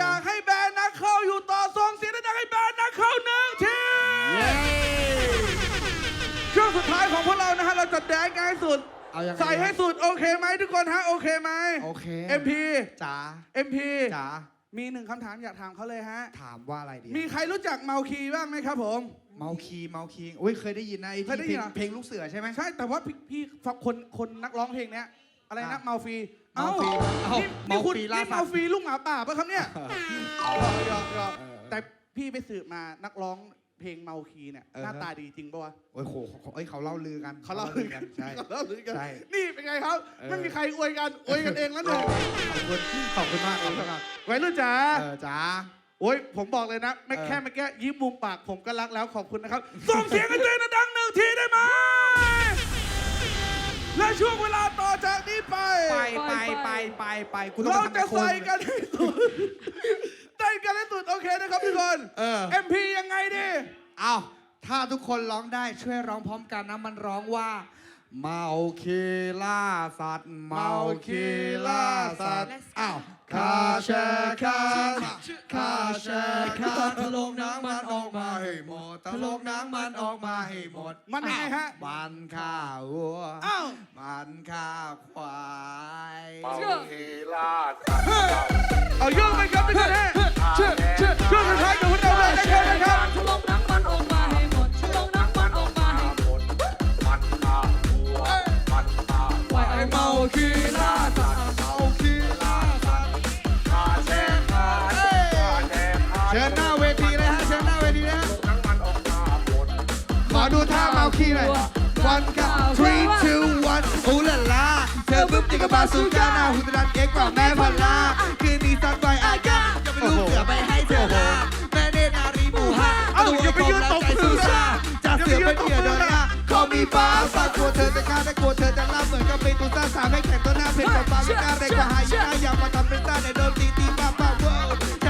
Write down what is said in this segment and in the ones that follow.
อยากให้แบรนด์นักเข้าอยู่ต่อส่งเสียงดังๆให้แบรนด์นักเข้าหนึ่งทีช่วงสุดท้ายของพวกเรานะฮะเราจะแดนกันให้สุด เอายังไง ใส่ให้สุดโอเคไหมทุกคนฮะโอเคไหม โอเค MP จ๋า MP จ๋า มีหนึ่งคำถามอยากถามเขาเลยฮะ ถามว่าอะไรดีมีใครรู้จักเมาคีบ้างไหมครับผม เมาคีเมาคีอุ้ยเคยได้ยินนะไอ้เคยได้ที่ยิเพลนงเหรอ เพลงลูกเสือใช่ไหม ใช่แต่ว่าพี่พี่ฟังคนคนนักร้องเพลงเนี้ยอะไรนะอะ เมาฟรี เมาฟรีเอ้าเอ้านี่นี่คุณเมาฟรีล่านี่สัตว์เมาฟรีลูกหมาป่าปะครับเนี่ยหยอกหยอกหยอกเออแต่พี่ไปสืบมานักร้องเพลงเมาคีเนี่ยเออ หน้าตาดีจริงปะวะโอ้ยโหเอ้ยเขาเล่าลือกันเขาเล่าลือกันใช่ เขาเล่าลือกันใช่นี่เป็นไงครับเออ ไม่มีใครอวยกันอวยกันเองแล้วหนึ่งขอบคุณขอบคุณมากขอบคุณมากไว้รุ่นจ๋า เออจ๋าโอ้ยผมบอกเลยนะไม่เออ แค่เมื่อกี้ยิ้มมุมปากผมก็รักแล้วขอบคุณนะครับ ส่งเสียงกันเจนดังๆหนึ่งทีได้ไหมและช่วงเวลาต่อ จากนี้ไป ไปไปไปไปไปกูต้องเราไปทำจะโคใส่กันให้สุดเต้นกันให้สุดโอเคนะครับทุกคนเออ MP ยังไงดิเอาถ้าทุกคนร้องได้ช่วยร้องพร้อมกันนะมันร้องว่า เมาคีล่าสัตว์ เมาคีล่าสัตว์อ้าวคาแชร์คาคาแชร์คาทะลงน้ำมันออกมาให้หมด ทะลงน้ำมันออกมาให้หมดมันยังไงฮะ มันข้าวัว อ้าว มันข้าควายเมาคีล่าสัตว์เอาโยกไปครับทุกคนฮะช่วงสุดท้ายกับพวกเราเลยนะครับนะครับฉลองน้ำมันออกมาให้หมดฉลองน้ำมันออกมาให้หมด มันฆ่าวัวมันฆ่าไว้ไอ้เมาคี ดูท่าเมาคีหน่อย one count three two one ฮูลาลาเธอปุ๊บจิกบาซูก้าหน้าหุ่นดันเอ็กกว่าแม่พันลาคืนนี้สักใบอากาจะไปลูกเสือไปให้เธอลาแม่เนตรนารีบูฮาเอ้าอย่าไปยืนตบใจสู้ชาจากเสือเป็นเหยื่อโดนล่าเขามีฟ้าฝากกลัวเธอจะฆ่าแต่กลัวเธอจะล่าเหมือนกับเป็นตัวซ่าสามให้แข่งตัวหน้าเพชรกับฟ้าไม่กล้าแรงกว่าหายนะอยากมาทำเป็นซ่าในโดนตีตีป้าป้าเวิร์ใช้ข้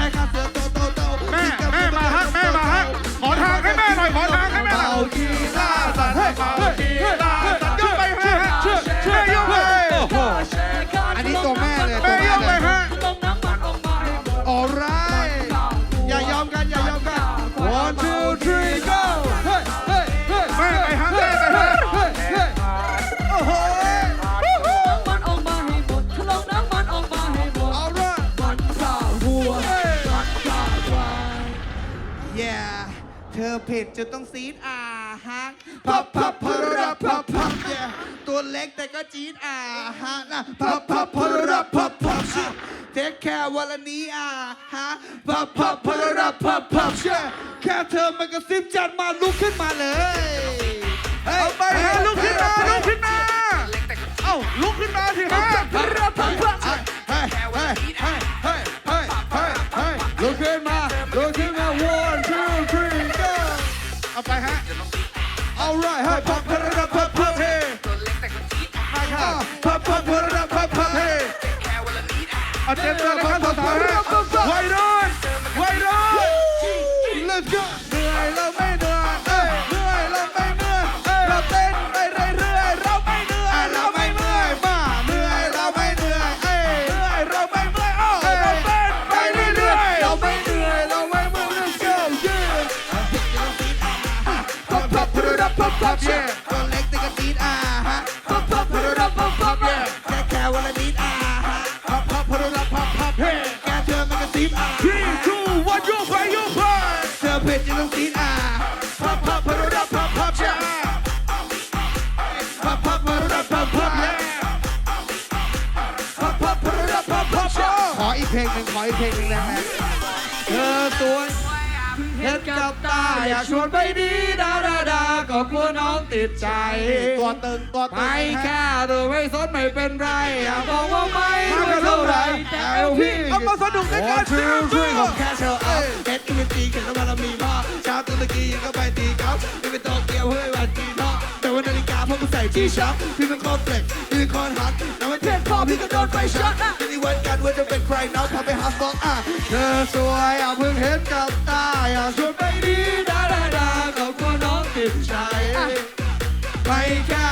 าเสือโอเผ็ดจะต้องซีดอาฮักพับพับพรับพับพับเนี่ตัวเล็กแต่ก็จีดอาฮักนะพับพับพรับพับพับเชื่ทคแค่วันนี้อาฮะพับพับพรับพับพับแค่เธอมันก็ซิบจัดมาลุกขึ้นมาเลยเอาไปฮะลุกขึ้นมาลุกขึ้นมาเอ้าลุกขึ้นมาสิฮะพรับพับพับเฮ้ยเฮ้ยเฮ้ยเฮ้ยเฮ้ยลุกขึ้นมาลุกขึ้น right, hop, hop, put it up, pop, pop, hey. Pop, pop, put it up, pop, pop, pop, pop, pop, pop. Wait on, wait on. Let's go. ซีดอา three two one โยกไปยกไปเธอเผ็ดจะต้องตีดอาพับพับพับพับพับพับ yeah พับพับพับพับพับพับ yeah พับพับพับพับพับพับ yeah ขออีกเพลงหนึ่งขออีกเพลงหนึ่งนะฮะเธอสวยเห็นกับตาอยากชวนไปดีดาดาดาก็กลัว ติดใจ ตัวตึงตัวตึงไม่แค่เธอไม่สนไม่เป็นไรอยากบอกว่าไม่รู้เท่าไหรแต่เอาพี่เอามาสนุกในโอ้การชื่อเต้ช่วยนผมแค่เชลเอาเอ็ดก็เป็นตีแข่งกันมาแล้วมีพ่อชาวตุรกียังก็ไปตีเขาไม่เป็นโตเกียวเฮ้ยวันจีนอกแต่ว่านาฬิกาพวกกูใส่ที่ช็อปพี่เป็นคอนเฟล็กพี่เป็นคอนฮัทแต่ว่าเทปพอพี่ก็โดนไฟช็อตไม่ได้วันกันว่าจะเป็นใครน้องพาไปฮัสบอกอะเธอสวยอะเพิ่งเห็นกับตาอยากชวนไปดีดาดาดาก็กลัวน้องติดใจ ไปแค่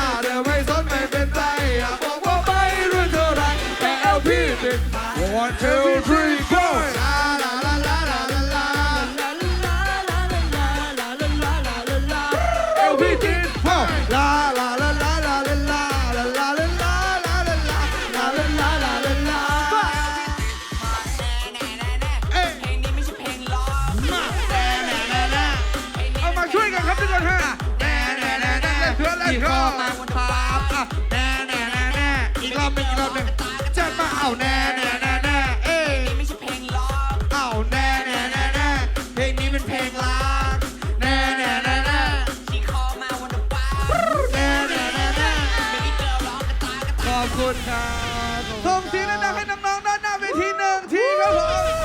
อบปอีกรอบหนึ่งเจ็ดมาเอาแน่แน่แน่แน่เอ้ยไม่ใช่เพลงล้อเอาแน่แน่แน่แน่เพลงนี้เป็นเพลงรักแน่แน่แน่แน่ที่คอมาวันละวันแน่แน่แน่แน่ไม่ได้เจอร้องกรตากรตาขอบคุณครับส่งเสียงดังให้น้องๆด้านหน้าเวทีหนึ่งทีครับผม